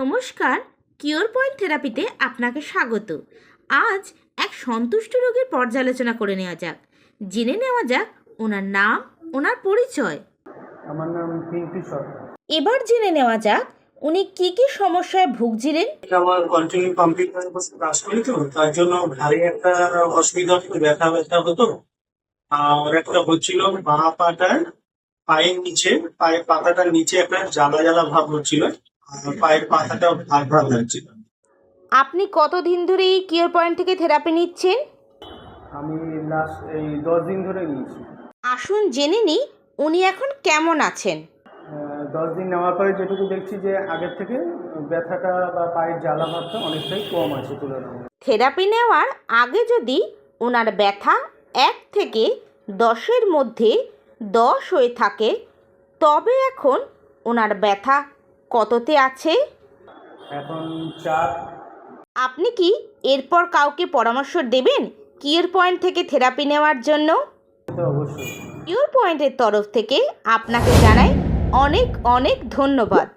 নমস্কার cure point থেরাপিতে আপনাকে স্বাগত। আজ এক সন্তুষ্ট রোগের পর্যালোচনা করে নেওয়া যাক। জেনে নেওয়া যাক ওনার নাম ওনার পরিচয়। আমার নাম সরকার। এবার জেনে নেওয়া যাক উনি কি কি সমস্যায় ভুগছিলেন। আমার কন্টিনিউ কম্পিউটার বসে কাজ করি তো তার জন্য ভারী একটা অসুবিধা হতো ব্যথা ব্যথা হতো। আর একটা হচ্ছিল বাঁ পাটার পায়ের নিচে পায়ের পাতাটার নিচে একটা জ্বালা জ্বালা ভাব হচ্ছিল। পায়ের পাতাটা আপনি কতদিন ধরে এই কিওর পয়েন্ট থেকে থেরাপি নিচ্ছেন? আমি লাস্ট এই দশ দিন ধরে নিয়েছি। আসুন জেনে নিই উনি এখন কেমন আছেন। দশ দিন নেওয়ার পরে যেটুকু দেখছি যে আগের থেকে ব্যথাটা বা পায়ের জ্বালা ভাবটা অনেকটাই কম আছে তুলনামূলক। থেরাপি নেওয়ার আগে যদি ওনার ব্যথা এক থেকে দশের মধ্যে দশ হয়ে থাকে তবে এখন ওনার ব্যথা কততে আছে? এখন চার। আপনি কি এরপর কাউকে পরামর্শ দেবেন? কিওর পয়েন্ট থেকে থেরাপি নেওয়ার জন্য? কিউর পয়েন্টের তরফ থেকে আপনাকে জানাই অনেক অনেক ধন্যবাদ।